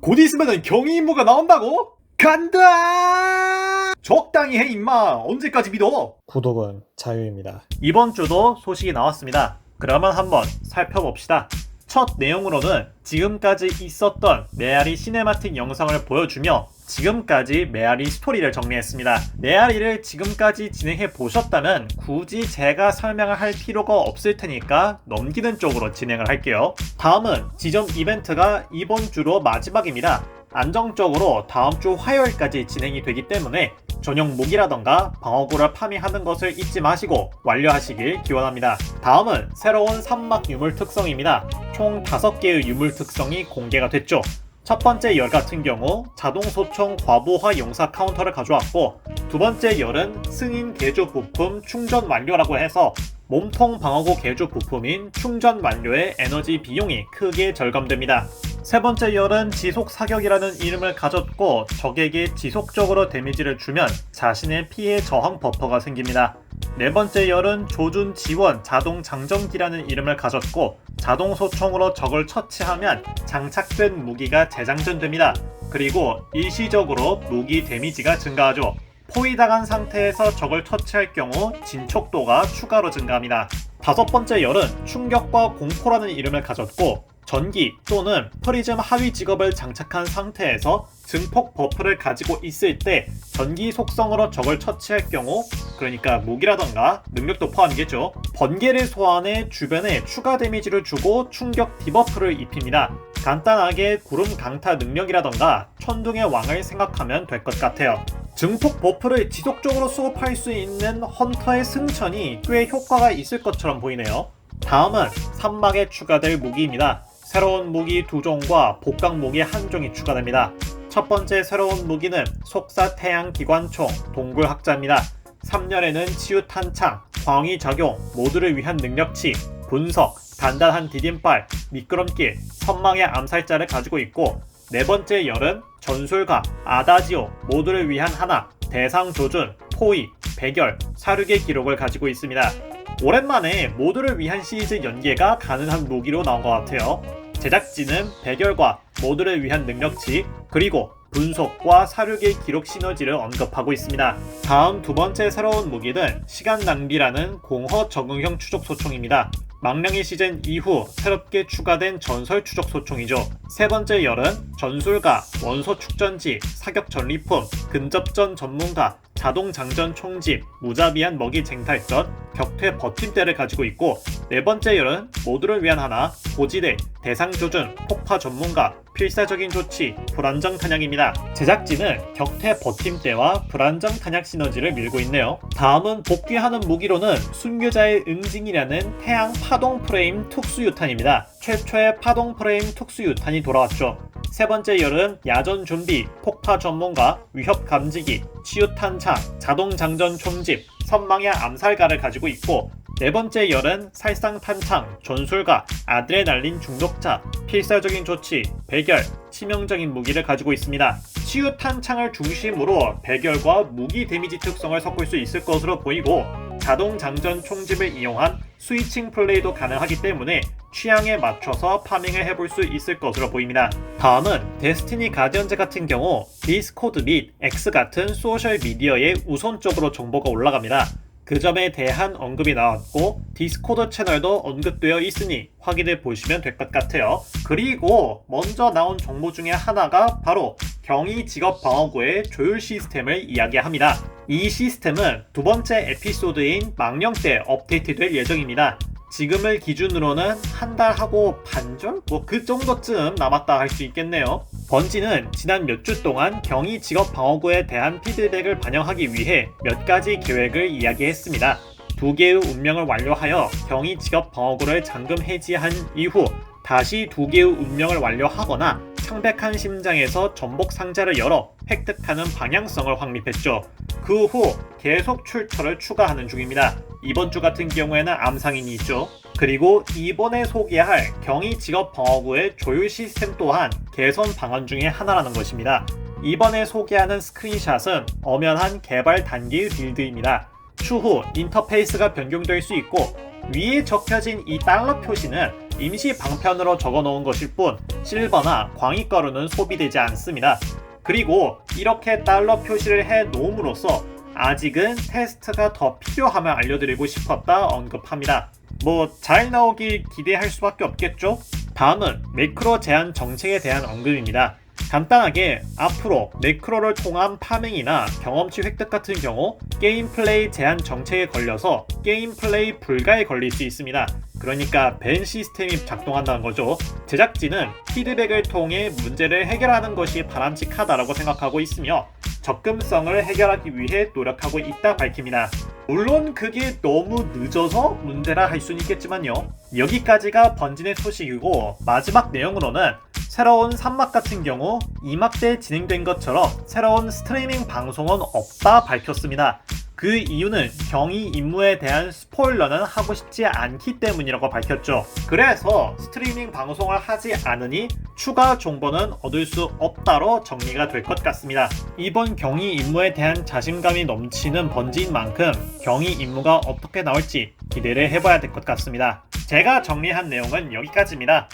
곧 있으면 경위 임무가 나온다고? 간다! 적당히 해 임마 언제까지 믿어? 구독은 자유입니다. 이번 주도 소식이 나왔습니다. 그러면 한번 살펴봅시다. 첫 내용으로는 지금까지 있었던 메아리 시네마틱 영상을 보여주며 지금까지 메아리 스토리를 정리했습니다. 메아리를 지금까지 진행해 보셨다면 굳이 제가 설명을 할 필요가 없을 테니까 넘기는 쪽으로 진행을 할게요. 다음은 지점 이벤트가 이번 주로 마지막입니다. 안정적으로 다음 주 화요일까지 진행이 되기 때문에 전용 무기라던가 방어구를 파밍하는 것을 잊지 마시고 완료하시길 기원합니다. 다음은 새로운 산막 유물 특성입니다. 총 5개의 유물 특성이 공개가 됐죠. 첫 번째 열 같은 경우 자동 소총 과부하 용사 카운터를 가져왔고 두 번째 열은 승인 개조 부품 충전 완료라고 해서 몸통 방어구 개조 부품인 충전 완료의 에너지 비용이 크게 절감됩니다. 세 번째 열은 지속 사격이라는 이름을 가졌고 적에게 지속적으로 데미지를 주면 자신의 피해 저항 버퍼가 생깁니다. 네 번째 열은 조준 지원 자동 장전기라는 이름을 가졌고 자동 소총으로 적을 처치하면 장착된 무기가 재장전됩니다. 그리고 일시적으로 무기 데미지가 증가하죠. 포위당한 상태에서 적을 처치할 경우 진척도가 추가로 증가합니다. 다섯 번째 열은 충격과 공포라는 이름을 가졌고 전기 또는 프리즘 하위 직업을 장착한 상태에서 증폭 버프를 가지고 있을 때 전기 속성으로 적을 처치할 경우 그러니까 무기라던가 능력도 포함이겠죠. 번개를 소환해 주변에 추가 데미지를 주고 충격 디버프를 입힙니다. 간단하게 구름 강타 능력이라던가 천둥의 왕을 생각하면 될 것 같아요. 증폭 버프를 지속적으로 수급할 수 있는 헌터의 승천이 꽤 효과가 있을 것처럼 보이네요. 다음은 산막에 추가될 무기입니다 새로운 무기 두 종과 복강 무기 한 종이 추가됩니다. 첫 번째 새로운 무기는 속사 태양 기관총 동굴 학자입니다. 3년에는 치유 탄창, 광위 작용, 모두를 위한 능력치, 분석, 단단한 디딤발, 미끄럼길, 선망의 암살자를 가지고 있고 네 번째 열은 전술가, 아다지오, 모두를 위한 하나, 대상 조준, 포위, 배결, 사륙의 기록을 가지고 있습니다. 오랜만에 모두를 위한 시리즈 연계가 가능한 무기로 나온 것 같아요. 제작진은 배결과 모두를 위한 능력치 그리고 분석과 사륙의 기록 시너지를 언급하고 있습니다. 다음 두 번째 새로운 무기는 시간 낭비라는 공허 적응형 추적 소총입니다. 망령의 시즌 이후 새롭게 추가된 전설 추적 소총이죠. 세 번째 열은 전술가, 원소 축전지, 사격 전리품, 근접전 전문가, 자동 장전 총집, 무자비한 먹이 쟁탈전, 격퇴 버팀대를 가지고 있고 네 번째 열은 모두를 위한 하나, 고지대, 대상 조준, 폭파 전문가, 필사적인 조치, 불안정 탄약입니다. 제작진은 격퇴 버팀대와 불안정 탄약 시너지를 밀고 있네요. 다음은 복귀하는 무기로는 순교자의 응징이라는 태양 파동 프레임 특수 유탄입니다. 최초의 파동 프레임 특수 유탄이 돌아왔죠. 세 번째 열은 야전 준비, 폭파 전문가, 위협 감지기, 치유 탄창, 자동 장전 총집, 선망의 암살가를 가지고 있고 네 번째 열은 살상 탄창, 전술가, 아드레날린 중독자, 필사적인 조치, 배결, 치명적인 무기를 가지고 있습니다. 치유 탄창을 중심으로 배결과 무기 데미지 특성을 섞을 수 있을 것으로 보이고 자동 장전 총집을 이용한 스위칭 플레이도 가능하기 때문에 취향에 맞춰서 파밍을 해볼 수 있을 것으로 보입니다. 다음은 데스티니 가디언즈 같은 경우 디스코드 및 X 같은 소셜 미디어에 우선적으로 정보가 올라갑니다. 그 점에 대한 언급이 나왔고 디스코드 채널도 언급되어 있으니 확인해 보시면 될 것 같아요. 그리고 먼저 나온 정보 중에 하나가 바로 경위 직업 방어구의 조율 시스템을 이야기합니다. 이 시스템은 두 번째 에피소드인 망령 때 업데이트될 예정입니다. 지금을 기준으로는 한 달하고 반절? 뭐 그 정도쯤 남았다 할 수 있겠네요. 번지는 지난 몇 주 동안 경위 직업 방어구에 대한 피드백을 반영하기 위해 몇 가지 계획을 이야기했습니다. 두 개의 운명을 완료하여 경위 직업 방어구를 잠금 해지한 이후 다시 두 개의 운명을 완료하거나 창백한 심장에서 전복 상자를 열어 획득하는 방향성을 확립했죠. 그 후 계속 출처를 추가하는 중입니다. 이번 주 같은 경우에는 암상인이 있죠. 그리고 이번에 소개할 경위 직업 방어구의 조율 시스템 또한 개선 방안 중에 하나라는 것입니다. 이번에 소개하는 스크린샷은 엄연한 개발 단계의 빌드입니다. 추후 인터페이스가 변경될 수 있고 위에 적혀진 이 달러 표시는 임시 방편으로 적어 놓은 것일 뿐 실버나 광익가루는 소비되지 않습니다. 그리고 이렇게 달러 표시를 해 놓음으로써 아직은 테스트가 더 필요함을 알려드리고 싶었다 언급합니다. 뭐 잘 나오길 기대할 수밖에 없겠죠? 다음은 매크로 제한 정책에 대한 언급입니다. 간단하게 앞으로 매크로를 통한 파밍이나 경험치 획득 같은 경우 게임 플레이 제한 정책에 걸려서 게임 플레이 불가에 걸릴 수 있습니다. 그러니까 밴 시스템이 작동한다는 거죠. 제작진은 피드백을 통해 문제를 해결하는 것이 바람직하다고 생각하고 있으며 접근성을 해결하기 위해 노력하고 있다 밝힙니다. 물론 그게 너무 늦어서 문제라 할 수는 있겠지만요. 여기까지가 번진의 소식이고 마지막 내용으로는 새로운 3막 같은 경우 2막 때 진행된 것처럼 새로운 스트리밍 방송은 없다 밝혔습니다. 그 이유는 경위 임무에 대한 스포일러는 하고 싶지 않기 때문이라고 밝혔죠. 그래서 스트리밍 방송을 하지 않으니 추가 정보는 얻을 수 없다로 정리가 될 것 같습니다. 이번 경위 임무에 대한 자신감이 넘치는 번지인 만큼 경위 임무가 어떻게 나올지 기대를 해봐야 될 것 같습니다. 제가 정리한 내용은 여기까지입니다.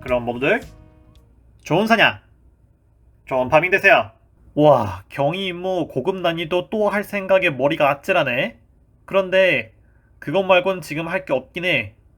그럼 모두들 좋은 사냥, 좋은 파밍 되세요. 와, 경위 임무 고급 난이도 또 할 생각에 머리가 아찔하네. 그런데 그것 말곤 지금 할 게 없긴 해.